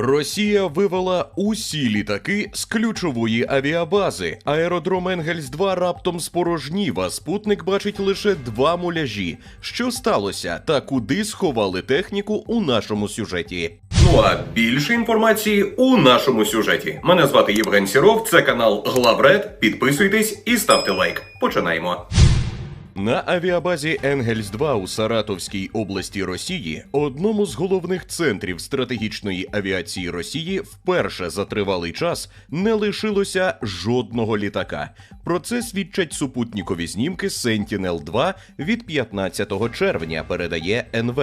Росія вивела усі літаки з ключової авіабази. Аеродром Енгельс 2 раптом спорожнів, а спутник бачить лише два муляжі. Що сталося та куди сховали техніку у нашому сюжеті? Ну а більше інформації у нашому сюжеті. Мене звати Євген Сіров. Це канал Главред. Підписуйтесь і ставте лайк. Починаємо. На авіабазі Енгельс 2 у Саратовській області Росії, одному з головних центрів стратегічної авіації Росії, вперше за тривалий час не лишилося жодного літака. Про це свідчать супутникові знімки Sentinel 2 від 15 червня. Передає НВ.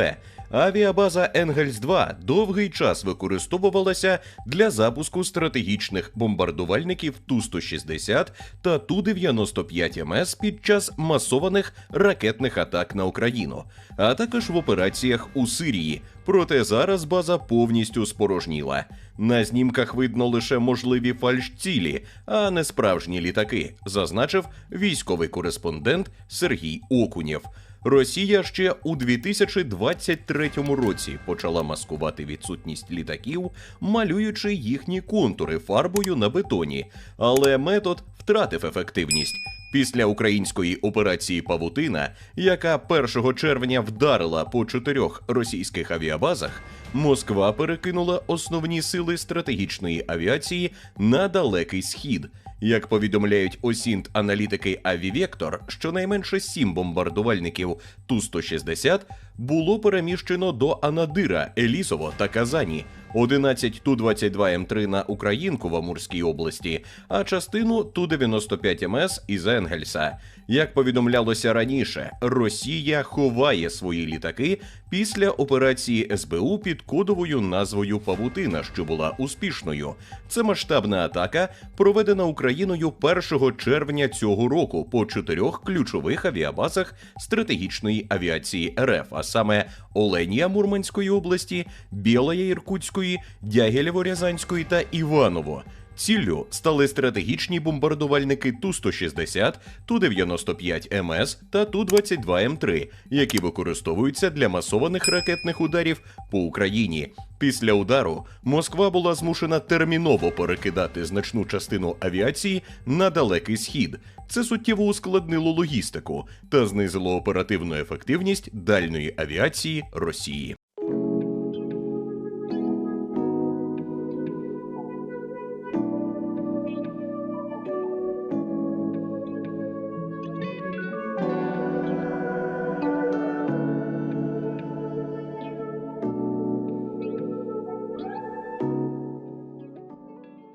Авіабаза Енгельс 2 довгий час використовувалася для запуску стратегічних бомбардувальників Ту-160 та Ту-95 МС під час масованих ракетних атак на Україну, а також в операціях у Сирії. Проте зараз база повністю спорожніла. На знімках видно лише можливі фальшцілі, а не справжні літаки, зазначив військовий кореспондент Сергій Окунєв. Росія ще у 2023 році почала маскувати відсутність літаків, малюючи їхні контури фарбою на бетоні, але метод втратив ефективність. Після української операції Павутина, яка 1 червня вдарила по чотирьох російських авіабазах, Москва перекинула основні сили стратегічної авіації на далекий схід. Як повідомляють осінт аналітики Авівектор, щонайменше сім бомбардувальників Ту-160 було переміщено до Анадира, Елісово та Казані, 11 Ту-22М3 на Українку в Амурській області, а частину Ту-95 МС із Енгельса. Як повідомлялося раніше, Росія ховає свої літаки після операції СБУ під кодовою назвою Павутина, що була успішною. Це масштабна атака, проведена Україною 1 червня цього року по чотирьох ключових авіабазах стратегічної авіації РФ, а саме Оленія Мурманської області, Білая Іркутської, Дягілєво-Рязанської та Іваново. Ціллю стали стратегічні бомбардувальники Ту-160, Ту-95 МС та Ту-22М3, які використовуються для масованих ракетних ударів по Україні. Після удару Москва була змушена терміново перекидати значну частину авіації на далекий схід. Це суттєво ускладнило логістику та знизило оперативну ефективність дальньої авіації Росії.